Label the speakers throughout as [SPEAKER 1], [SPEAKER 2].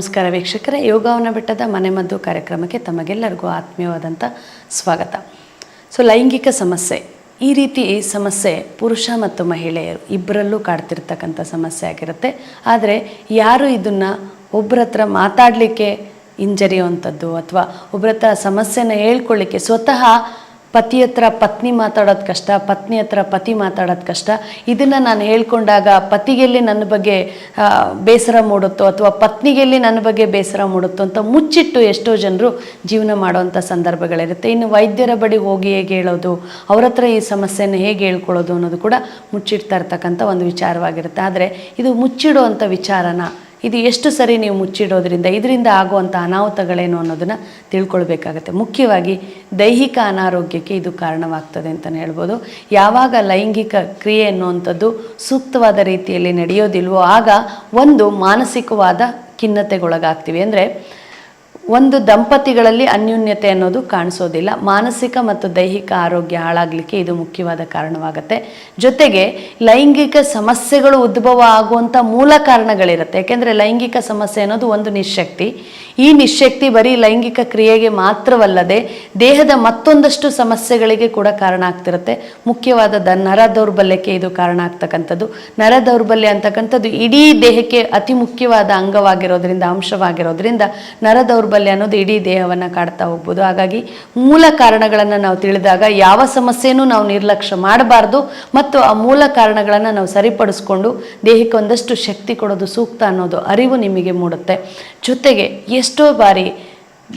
[SPEAKER 1] ನಮಸ್ಕಾರ ವೀಕ್ಷಕರೇ. ಯೋಗವನ ಬೆಟ್ಟದ ಮನೆಮದ್ದು ಕಾರ್ಯಕ್ರಮಕ್ಕೆ ತಮಗೆಲ್ಲರಿಗೂ ಆತ್ಮೀಯವಾದಂಥ ಸ್ವಾಗತ. ಸೊ ಲೈಂಗಿಕ ಸಮಸ್ಯೆ. ಈ ರೀತಿ ಸಮಸ್ಯೆ ಪುರುಷ ಮತ್ತು ಮಹಿಳೆಯರು ಇಬ್ಬರಲ್ಲೂ ಕಾಡ್ತಿರ್ತಕ್ಕಂಥ ಸಮಸ್ಯೆ ಆಗಿರುತ್ತೆ. ಆದರೆ ಯಾರು ಇದನ್ನು ಒಬ್ಬರ ಹತ್ರ ಮಾತಾಡಲಿಕ್ಕೆ ಹಿಂಜರಿಯುವಂಥದ್ದು ಅಥವಾ ಒಬ್ಬರ ಹತ್ರ ಸಮಸ್ಯೆನ ಹೇಳ್ಕೊಳ್ಳಿಕ್ಕೆ ಸ್ವತಃ ಪತಿ ಹತ್ರ ಪತ್ನಿ ಮಾತಾಡೋದು ಕಷ್ಟ, ಪತ್ನಿ ಹತ್ರ ಪತಿ ಮಾತಾಡೋದು ಕಷ್ಟ. ಇದನ್ನು ನಾನು ಹೇಳ್ಕೊಂಡಾಗ ಪತಿಗೆಲ್ಲಿ ನನ್ನ ಬಗ್ಗೆ ಬೇಸರ ಮೂಡುತ್ತೋ ಅಥವಾ ಪತ್ನಿಗೆಲ್ಲಿ ನನ್ನ ಬಗ್ಗೆ ಬೇಸರ ಮೂಡುತ್ತೋ ಅಂತ ಮುಚ್ಚಿಟ್ಟು ಎಷ್ಟೋ ಜನರು ಜೀವನ ಮಾಡುವಂಥ ಸಂದರ್ಭಗಳಿರುತ್ತೆ. ಇನ್ನು ವೈದ್ಯರ ಬಳಿ ಹೋಗಿ ಹೇಗೆ ಹೇಳೋದು, ಅವ್ರ ಹತ್ರ ಈ ಸಮಸ್ಯೆನ ಹೇಗೆ ಹೇಳ್ಕೊಳ್ಳೋದು ಅನ್ನೋದು ಕೂಡ ಮುಚ್ಚಿಡ್ತಾ ಇರ್ತಕ್ಕಂಥ ಒಂದು ವಿಚಾರವಾಗಿರುತ್ತೆ. ಆದರೆ ಇದು ಮುಚ್ಚಿಡುವಂಥ ವಿಚಾರನ ಇದು ಎಷ್ಟು ಸರಿ ನೀವು ಮುಚ್ಚಿಡೋದ್ರಿಂದ, ಇದರಿಂದ ಆಗುವಂಥ ಅನಾಹುತಗಳೇನು ಅನ್ನೋದನ್ನು ತಿಳ್ಕೊಳ್ಬೇಕಾಗತ್ತೆ. ಮುಖ್ಯವಾಗಿ ದೈಹಿಕ ಅನಾರೋಗ್ಯಕ್ಕೆ ಇದು ಕಾರಣವಾಗ್ತದೆ ಅಂತಲೇ ಹೇಳ್ಬೋದು. ಯಾವಾಗ ಲೈಂಗಿಕ ಕ್ರಿಯೆ ಅನ್ನುವಂಥದ್ದು ಸೂಕ್ತವಾದ ರೀತಿಯಲ್ಲಿ ನಡೆಯೋದಿಲ್ವೋ, ಆಗ ಒಂದು ಮಾನಸಿಕವಾದ ಖಿನ್ನತೆಗೊಳಗಾಗ್ತೀವಿ. ಅಂದರೆ ಒಂದು ದಂಪತಿಗಳಲ್ಲಿ ಅನ್ಯೂನ್ಯತೆ ಅನ್ನೋದು ಕಾಣಿಸೋದಿಲ್ಲ. ಮಾನಸಿಕ ಮತ್ತು ದೈಹಿಕ ಆರೋಗ್ಯ ಹಾಳಾಗಲಿಕ್ಕೆ ಇದು ಮುಖ್ಯವಾದ ಕಾರಣವಾಗುತ್ತೆ. ಜೊತೆಗೆ ಲೈಂಗಿಕ ಸಮಸ್ಯೆಗಳು ಉದ್ಭವ ಆಗುವಂಥ ಮೂಲ ಕಾರಣಗಳಿರುತ್ತೆ. ಯಾಕೆಂದರೆ ಲೈಂಗಿಕ ಸಮಸ್ಯೆ ಅನ್ನೋದು ಒಂದು ನಿಶಕ್ತಿ. ಈ ನಿಶಕ್ತಿ ಬರೀ ಲೈಂಗಿಕ ಕ್ರಿಯೆಗೆ ಮಾತ್ರವಲ್ಲದೆ ದೇಹದ ಮತ್ತೊಂದಷ್ಟು ಸಮಸ್ಯೆಗಳಿಗೆ ಕೂಡ ಕಾರಣ ಆಗ್ತಿರುತ್ತೆ. ಮುಖ್ಯವಾದ ದ ನರ ದೌರ್ಬಲ್ಯಕ್ಕೆ ಇದು ಕಾರಣ ಆಗ್ತಕ್ಕಂಥದ್ದು. ನರ ದೌರ್ಬಲ್ಯ ಅಂತಕ್ಕಂಥದ್ದು ಇಡೀ ದೇಹಕ್ಕೆ ಅತಿ ಮುಖ್ಯವಾದ ಅಂಗವಾಗಿರೋದ್ರಿಂದ, ಅಂಶವಾಗಿರೋದ್ರಿಂದ ನರ ದೌರ್ಬಲ್ಯ ಅನ್ನೋದು ಇಡೀ ದೇಹವನ್ನು ಕಾಡ್ತಾ ಹೋಗ್ಬೋದು. ಹಾಗಾಗಿ ಮೂಲ ಕಾರಣಗಳನ್ನು ನಾವು ತಿಳಿದಾಗ ಯಾವ ಸಮಸ್ಯೆನೂ ನಾವು ನಿರ್ಲಕ್ಷ್ಯ ಮಾಡಬಾರ್ದು ಮತ್ತು ಆ ಮೂಲ ಕಾರಣಗಳನ್ನು ನಾವು ಸರಿಪಡಿಸ್ಕೊಂಡು ದೇಹಕ್ಕೆ ಒಂದಷ್ಟು ಶಕ್ತಿ ಕೊಡೋದು ಸೂಕ್ತ ಅನ್ನೋದು ಅರಿವು ನಿಮಗೆ ಮೂಡುತ್ತೆ. ಜೊತೆಗೆ ಎಷ್ಟೋ ಬಾರಿ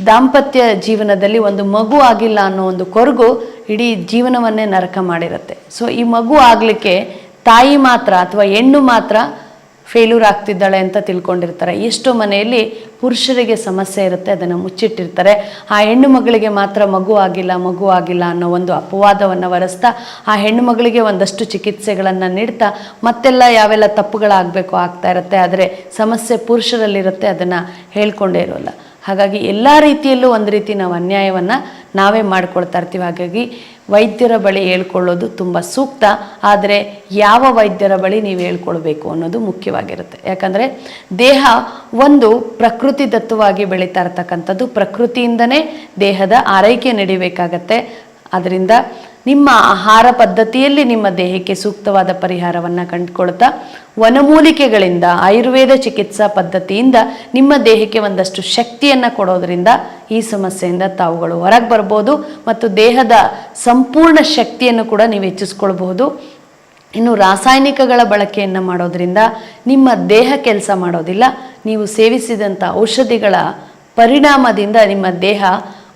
[SPEAKER 1] ದಾಂಪತ್ಯ ಜೀವನದಲ್ಲಿ ಒಂದು ಮಗು ಆಗಿಲ್ಲ ಅನ್ನೋ ಒಂದು ಕೊರಗು ಇಡೀ ಜೀವನವನ್ನೇ ನರಕ ಮಾಡಿರುತ್ತೆ. ಸೊ ಈ ಮಗು ಆಗಲಿಕ್ಕೆ ತಾಯಿ ಮಾತ್ರ ಅಥವಾ ಹೆಣ್ಣು ಮಾತ್ರ ಫೇಲ್ಯೂರ್ ಆಗ್ತಿದ್ದಾಳೆ ಅಂತ ತಿಳ್ಕೊಂಡಿರ್ತಾರೆ. ಎಷ್ಟೋ ಮನೆಯಲ್ಲಿ ಪುರುಷರಿಗೆ ಸಮಸ್ಯೆ ಇರುತ್ತೆ, ಅದನ್ನು ಮುಚ್ಚಿಟ್ಟಿರ್ತಾರೆ. ಆ ಹೆಣ್ಣು ಮಗಳಿಗೆ ಮಾತ್ರ ಮಗು ಆಗಿಲ್ಲ ಮಗು ಆಗಿಲ್ಲ ಅನ್ನೋ ಒಂದು ಅಪವಾದವನ್ನು ವರೆಸ್ತಾ ಆ ಹೆಣ್ಣು ಮಗಳಿಗೆ ಒಂದಷ್ಟು ಚಿಕಿತ್ಸೆಗಳನ್ನು ನೀಡ್ತಾ ಮತ್ತೆಲ್ಲ ಯಾವೆಲ್ಲ ತಪ್ಪುಗಳಾಗಬೇಕು ಆಗ್ತಾ ಇರುತ್ತೆ. ಆದರೆ ಸಮಸ್ಯೆ ಪುರುಷರಲ್ಲಿರುತ್ತೆ, ಅದನ್ನು ಹೇಳ್ಕೊಂಡೇ ಇರೋಲ್ಲ. ಹಾಗಾಗಿ ಎಲ್ಲ ರೀತಿಯಲ್ಲೂ ಒಂದು ರೀತಿ ನಾವು ಅನ್ಯಾಯವನ್ನು ನಾವೇ ಮಾಡ್ಕೊಳ್ತಾ ಇರ್ತೀವಿ. ಹಾಗಾಗಿ ವೈದ್ಯರ ಬಳಿ ಹೇಳ್ಕೊಳ್ಳೋದು ತುಂಬ ಸೂಕ್ತ. ಆದರೆ ಯಾವ ವೈದ್ಯರ ಬಳಿ ನೀವು ಹೇಳ್ಕೊಳ್ಬೇಕು ಅನ್ನೋದು ಮುಖ್ಯವಾಗಿರುತ್ತೆ. ಯಾಕಂದರೆ ದೇಹ ಒಂದು ಪ್ರಕೃತಿ ದತ್ತವಾಗಿ ಬೆಳೀತಾ ಇರ್ತಕ್ಕಂಥದ್ದು ಪ್ರಕೃತಿಯಿಂದನೇ ದೇಹದ ಆರೈಕೆ ನಡಿಬೇಕಾಗತ್ತೆ. ಅದರಿಂದ ನಿಮ್ಮ ಆಹಾರ ಪದ್ಧತಿಯಲ್ಲಿ ನಿಮ್ಮ ದೇಹಕ್ಕೆ ಸೂಕ್ತವಾದ ಪರಿಹಾರವನ್ನು ಕಂಡುಕೊಳ್ತಾ, ವನಮೂಲಿಕೆಗಳಿಂದ, ಆಯುರ್ವೇದ ಚಿಕಿತ್ಸಾ ಪದ್ಧತಿಯಿಂದ ನಿಮ್ಮ ದೇಹಕ್ಕೆ ಒಂದಷ್ಟು ಶಕ್ತಿಯನ್ನು ಕೊಡೋದ್ರಿಂದ ಈ ಸಮಸ್ಯೆಯಿಂದ ತಾವುಗಳು ಹೊರಗೆ ಬರ್ಬೋದು ಮತ್ತು ದೇಹದ ಸಂಪೂರ್ಣ ಶಕ್ತಿಯನ್ನು ಕೂಡ ನೀವು ಹೆಚ್ಚಿಸ್ಕೊಳ್ಬಹುದು. ಇನ್ನು ರಾಸಾಯನಿಕಗಳ ಬಳಕೆಯನ್ನು ಮಾಡೋದರಿಂದ ನಿಮ್ಮ ದೇಹ ಕೆಲಸ ಮಾಡೋದಿಲ್ಲ. ನೀವು ಸೇವಿಸಿದಂಥ ಔಷಧಿಗಳ ಪರಿಣಾಮದಿಂದ ನಿಮ್ಮ ದೇಹ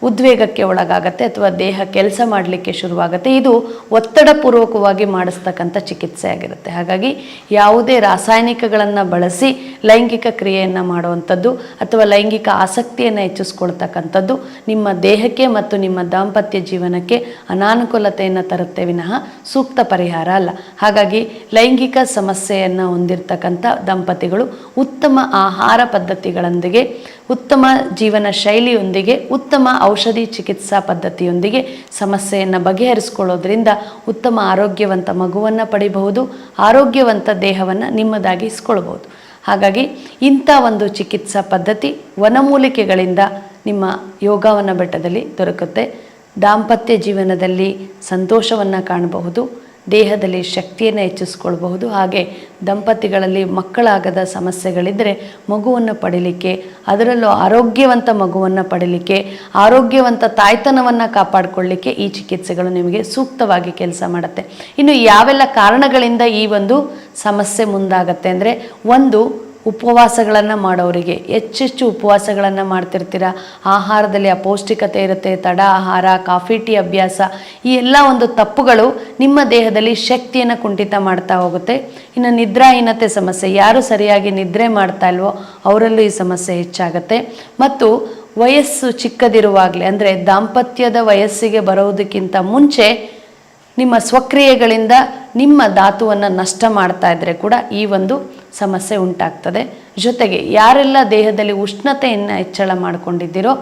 [SPEAKER 1] ಉದ್ವೇಗಕ್ಕೆ ಒಳಗಾಗತ್ತೆ ಅಥವಾ ದೇಹ ಕೆಲಸ ಮಾಡಲಿಕ್ಕೆ ಶುರುವಾಗುತ್ತೆ. ಇದು ಒತ್ತಡಪೂರ್ವಕವಾಗಿ ಮಾಡಿಸ್ತಕ್ಕಂಥ ಚಿಕಿತ್ಸೆ ಆಗಿರುತ್ತೆ. ಹಾಗಾಗಿ ಯಾವುದೇ ರಾಸಾಯನಿಕಗಳನ್ನು ಬಳಸಿ ಲೈಂಗಿಕ ಕ್ರಿಯೆಯನ್ನು ಮಾಡುವಂಥದ್ದು ಅಥವಾ ಲೈಂಗಿಕ ಆಸಕ್ತಿಯನ್ನು ಹೆಚ್ಚಿಸ್ಕೊಳ್ತಕ್ಕಂಥದ್ದು ನಿಮ್ಮ ದೇಹಕ್ಕೆ ಮತ್ತು ನಿಮ್ಮ ದಾಂಪತ್ಯ ಜೀವನಕ್ಕೆ ಅನಾನುಕೂಲತೆಯನ್ನು ತರುತ್ತೆ ವಿನಃ ಸೂಕ್ತ ಪರಿಹಾರ ಅಲ್ಲ. ಹಾಗಾಗಿ ಲೈಂಗಿಕ ಸಮಸ್ಯೆಯನ್ನು ಹೊಂದಿರತಕ್ಕಂಥ ದಂಪತಿಗಳು ಉತ್ತಮ ಆಹಾರ ಪದ್ಧತಿಗಳೊಂದಿಗೆ, ಉತ್ತಮ ಜೀವನ ಶೈಲಿಯೊಂದಿಗೆ, ಉತ್ತಮ ಔಷಧಿ ಚಿಕಿತ್ಸಾ ಪದ್ಧತಿಯೊಂದಿಗೆ ಸಮಸ್ಯೆಯನ್ನು ಬಗೆಹರಿಸಿಕೊಳ್ಳೋದ್ರಿಂದ ಉತ್ತಮ ಆರೋಗ್ಯವಂತ ಮಗುವನ್ನು ಪಡಿಬಹುದು, ಆರೋಗ್ಯವಂತ ದೇಹವನ್ನು ನಿಮ್ಮದಾಗಿಸ್ಕೊಳ್ಬೋದು ಹಾಗಾಗಿ ಇಂಥ ಒಂದು ಚಿಕಿತ್ಸಾ ಪದ್ಧತಿ ವನಮೂಲಿಕೆಗಳಿಂದ ನಿಮ್ಮ ಯೋಗವನ ಬೆಟ್ಟದಲ್ಲಿ ದೊರಕುತ್ತೆ. ದಾಂಪತ್ಯ ಜೀವನದಲ್ಲಿ ಸಂತೋಷವನ್ನು ಕಾಣಬಹುದು. ದೇಹದಲ್ಲಿ ಶಕ್ತಿಯನ್ನು ಹೆಚ್ಚಿಸ್ಕೊಳ್ಬಹುದು. ಹಾಗೆ ದಂಪತಿಗಳಲ್ಲಿ ಮಕ್ಕಳಾಗದ ಸಮಸ್ಯೆಗಳಿದ್ದರೆ ಮಗುವನ್ನು ಪಡೀಲಿಕ್ಕೆ, ಅದರಲ್ಲೂ ಆರೋಗ್ಯವಂತ ಮಗುವನ್ನು ಪಡೀಲಿಕ್ಕೆ, ಆರೋಗ್ಯವಂತ ತಾಯ್ತನವನ್ನು ಕಾಪಾಡಿಕೊಳ್ಳಿಕ್ಕೆ ಈ ಚಿಕಿತ್ಸೆಗಳು ನಿಮಗೆ ಸೂಕ್ತವಾಗಿ ಕೆಲಸ ಮಾಡುತ್ತೆ. ಇನ್ನು ಯಾವೆಲ್ಲ ಕಾರಣಗಳಿಂದ ಈ ಒಂದು ಸಮಸ್ಯೆ ಮುಂದಾಗತ್ತೆ ಅಂದರೆ, ಒಂದು ಉಪವಾಸಗಳನ್ನು ಮಾಡೋರಿಗೆ. ಹೆಚ್ಚೆಚ್ಚು ಉಪವಾಸಗಳನ್ನು ಮಾಡ್ತಿರ್ತೀರ? ಆಹಾರದಲ್ಲಿ ಅಪೌಷ್ಟಿಕತೆ ಇರುತ್ತೆ, ತಡ ಆಹಾರ, ಕಾಫಿ, ಟೀ ಅಭ್ಯಾಸ, ಈ ಎಲ್ಲ ಒಂದು ತಪ್ಪುಗಳು ನಿಮ್ಮ ದೇಹದಲ್ಲಿ ಶಕ್ತಿಯನ್ನು ಕುಂಠಿತ ಮಾಡ್ತಾ ಹೋಗುತ್ತೆ. ಇನ್ನು ನಿದ್ರಾಹೀನತೆ ಸಮಸ್ಯೆ, ಯಾರು ಸರಿಯಾಗಿ ನಿದ್ರೆ ಮಾಡ್ತಾ ಇಲ್ವೋ ಅವರಲ್ಲೂ ಈ ಸಮಸ್ಯೆ ಹೆಚ್ಚಾಗುತ್ತೆ. ಮತ್ತು ವಯಸ್ಸು ಚಿಕ್ಕದಿರುವಾಗಲೇ, ಅಂದರೆ ದಾಂಪತ್ಯದ ವಯಸ್ಸಿಗೆ ಬರೋದಕ್ಕಿಂತ ಮುಂಚೆ ನಿಮ್ಮ ಸ್ವಕ್ರಿಯೆಗಳಿಂದ ನಿಮ್ಮ ಧಾತುವನ್ನು ನಷ್ಟ ಮಾಡ್ತಾ ಇದ್ದರೆ ಕೂಡ ಈ ಒಂದು ಸಮಸ್ಯೆ ಉಂಟಾಗ್ತದೆ. ಜೊತೆಗೆ ಯಾರೆಲ್ಲ ದೇಹದಲ್ಲಿ ಉಷ್ಣತೆಯನ್ನು ಹೆಚ್ಚಳ ಮಾಡಿಕೊಂಡಿದ್ದೀರೋ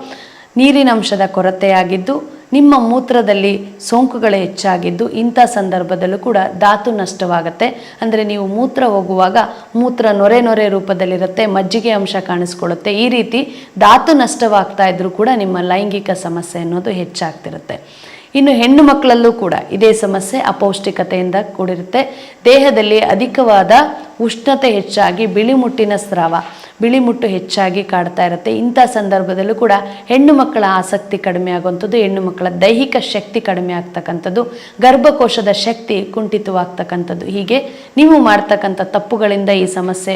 [SPEAKER 1] ನೀರಿನಂಶದ ಕೊರತೆಯಾಗಿದ್ದು, ನಿಮ್ಮ ಮೂತ್ರದಲ್ಲಿ ಸೋಂಕುಗಳು ಹೆಚ್ಚಾಗಿದ್ದು, ಇಂಥ ಸಂದರ್ಭದಲ್ಲೂ ಕೂಡ ಧಾತು ನಷ್ಟವಾಗುತ್ತೆ. ಅಂದರೆ ನೀವು ಮೂತ್ರ ಹೋಗುವಾಗ ಮೂತ್ರ ನೊರೆ ನೊರೆ ರೂಪದಲ್ಲಿರುತ್ತೆ, ಮಜ್ಜಿಗೆ ಅಂಶ ಕಾಣಿಸ್ಕೊಳ್ಳುತ್ತೆ. ಈ ರೀತಿ ಧಾತು ನಷ್ಟವಾಗ್ತಾ ಇದ್ರೂ ಕೂಡ ನಿಮ್ಮ ಲೈಂಗಿಕ ಸಮಸ್ಯೆ ಅನ್ನೋದು ಹೆಚ್ಚಾಗ್ತಿರುತ್ತೆ. ಇನ್ನು ಹೆಣ್ಣು ಮಕ್ಕಳಲ್ಲೂ ಕೂಡ ಇದೇ ಸಮಸ್ಯೆ ಅಪೌಷ್ಟಿಕತೆಯಿಂದ ಕೂಡಿರುತ್ತೆ. ದೇಹದಲ್ಲಿ ಅಧಿಕವಾದ ಉಷ್ಣತೆ ಹೆಚ್ಚಾಗಿ ಬಿಳಿ ಮುಟ್ಟಿನ ಸ್ರಾವ, ಬಿಳಿ ಮುಟ್ಟು ಹೆಚ್ಚಾಗಿ ಕಾಡ್ತಾ ಇರುತ್ತೆ. ಇಂಥ ಸಂದರ್ಭದಲ್ಲೂ ಕೂಡ ಹೆಣ್ಣು ಮಕ್ಕಳ ಆಸಕ್ತಿ ಕಡಿಮೆ ಆಗುವಂಥದ್ದು, ಹೆಣ್ಣು ಮಕ್ಕಳ ದೈಹಿಕ ಶಕ್ತಿ ಕಡಿಮೆ ಆಗ್ತಕ್ಕಂಥದ್ದು, ಗರ್ಭಕೋಶದ ಶಕ್ತಿ ಕುಂಠಿತವಾಗ್ತಕ್ಕಂಥದ್ದು. ಹೀಗೆ ನೀವು ಮಾಡ್ತಕ್ಕಂಥ ತಪ್ಪುಗಳಿಂದ ಈ ಸಮಸ್ಯೆ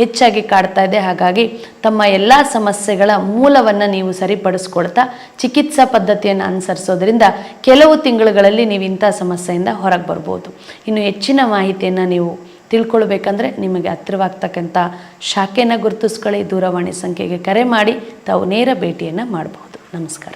[SPEAKER 1] ಹೆಚ್ಚಾಗಿ ಕಾಡ್ತಾ ಇದೆ. ಹಾಗಾಗಿ ತಮ್ಮ ಎಲ್ಲ ಸಮಸ್ಯೆಗಳ ಮೂಲವನ್ನು ನೀವು ಸರಿಪಡಿಸ್ಕೊಳ್ತಾ ಚಿಕಿತ್ಸಾ ಪದ್ಧತಿಯನ್ನು ಅನುಸರಿಸೋದ್ರಿಂದ ಕೆಲವು ತಿಂಗಳುಗಳಲ್ಲಿ ನೀವು ಇಂಥ ಸಮಸ್ಯೆಯಿಂದ ಹೊರಗೆ ಬರ್ಬೋದು. ಇನ್ನು ಹೆಚ್ಚಿನ ಮಾಹಿತಿಯನ್ನು ನೀವು ತಿಳ್ಕೊಳ್ಬೇಕಂದ್ರೆ ನಿಮಗೆ ಹತ್ತಿರವಾಗ್ತಕ್ಕಂಥ ಶಾಖೆನ ಗುರುತಿಸ್ಕೊಳ್ಳಿ ದೂರವಾಣಿ ಸಂಖ್ಯೆಗೆ ಕರೆ ಮಾಡಿ ತಾವು ನೇರ ಭೇಟಿಯನ್ನು ಮಾಡಬಹುದು. ನಮಸ್ಕಾರ.